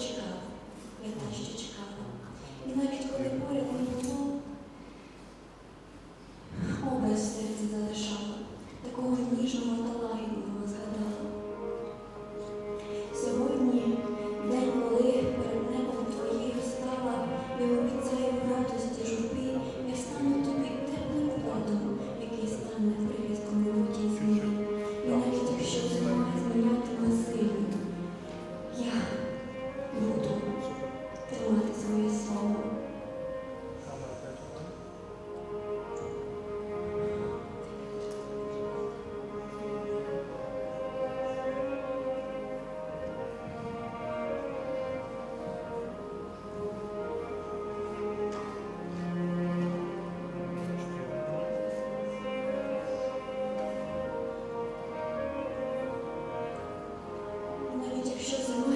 чекав, як те, чекала. І навіть Jesus' name.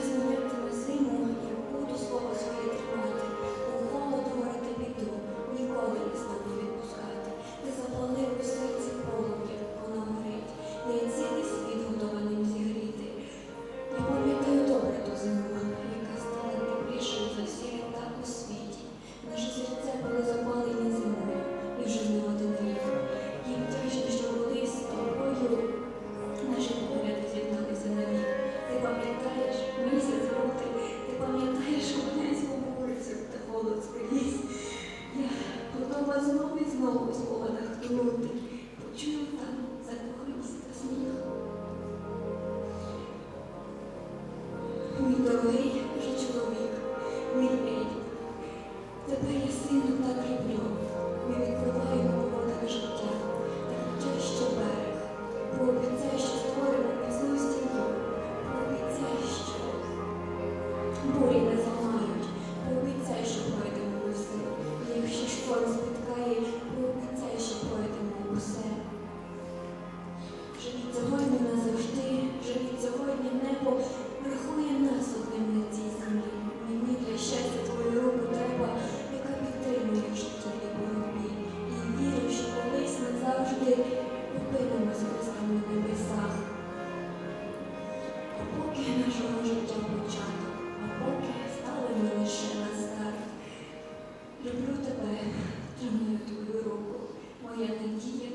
Дорогий вже чоловік, мій рід, я сильно так люблю, не відповідаю. клієнти дії